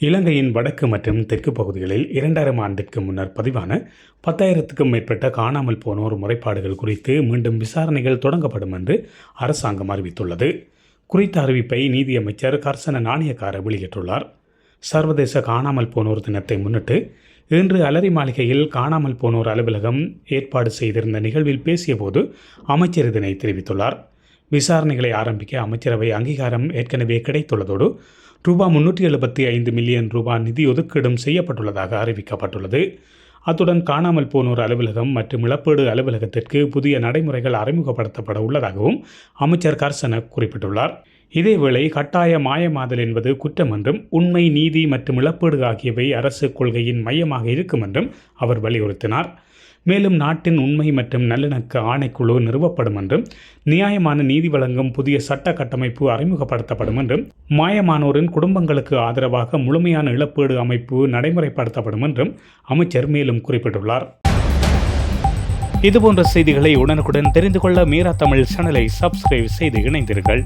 இலங்கையின் வடக்கு மற்றும் தெற்கு பகுதிகளில் இரண்டாயிரம் ஆண்டிற்கு முன்னர் பதிவான பத்தாயிரத்துக்கும் மேற்பட்ட காணாமல் போனோர் முறைப்பாடுகள் குறித்து மீண்டும் விசாரணைகள் தொடங்கப்படும் என்று அரசாங்கம் அறிவித்துள்ளது. குறித்த அறிவிப்பை நீதியமைச்சர் கர்சன நாணயக்கார வெளியிட்டுள்ளார். சர்வதேச காணாமல் போனோர் தினத்தை முன்னிட்டு இன்று அலரி மாளிகையில் காணாமல் போனோர் அலுவலகம் ஏற்பாடு செய்திருந்த நிகழ்வில் பேசியபோது அமைச்சர் இதனை தெரிவித்துள்ளார். விசாரணைகளை ஆரம்பிக்க அமைச்சரவை அங்கீகாரம் ஏற்கனவே கிடைத்துள்ளதோடு ரூபா முன்னூற்றி எழுபத்தி ஐந்து மில்லியன் ரூபாய் நிதி ஒதுக்கீடும் செய்யப்பட்டுள்ளதாக அறிவிக்கப்பட்டுள்ளது. அத்துடன் காணாமல் போனோர் அலுவலகம் மற்றும் இழப்பீடு அலுவலகத்திற்கு புதிய நடைமுறைகள் அறிமுகப்படுத்தப்பட உள்ளதாகவும் அமைச்சர் கர்சன குறிப்பிட்டுள்ளார். இதேவேளை கட்டாய மாயமாதல் என்பது குற்றம் என்றும் உண்மை நீதி மற்றும் இழப்பீடு ஆகியவை அரசு கொள்கையின் மையமாக இருக்கும் என்றும் அவர் வலியுறுத்தினார். மேலும் நாட்டின் உண்மை மற்றும் நல்லிணக்க ஆணைக்குழு நிறுவப்படும் என்றும் நியாயமான நீதி வழங்கும் புதிய சட்ட கட்டமைப்பு அறிமுகப்படுத்தப்படும் என்றும் மாயமானோரின் குடும்பங்களுக்கு ஆதரவாக முழுமையான இழப்பீடு அமைப்பு நடைமுறைப்படுத்தப்படும் என்றும் அமைச்சர் மேலும் குறிப்பிட்டுள்ளார். இதுபோன்ற செய்திகளை உடனுக்குடன் தெரிந்து கொள்ள மீரா தமிழ் சேனலை சப்ஸ்கிரைப் செய்து இணைந்தீர்கள்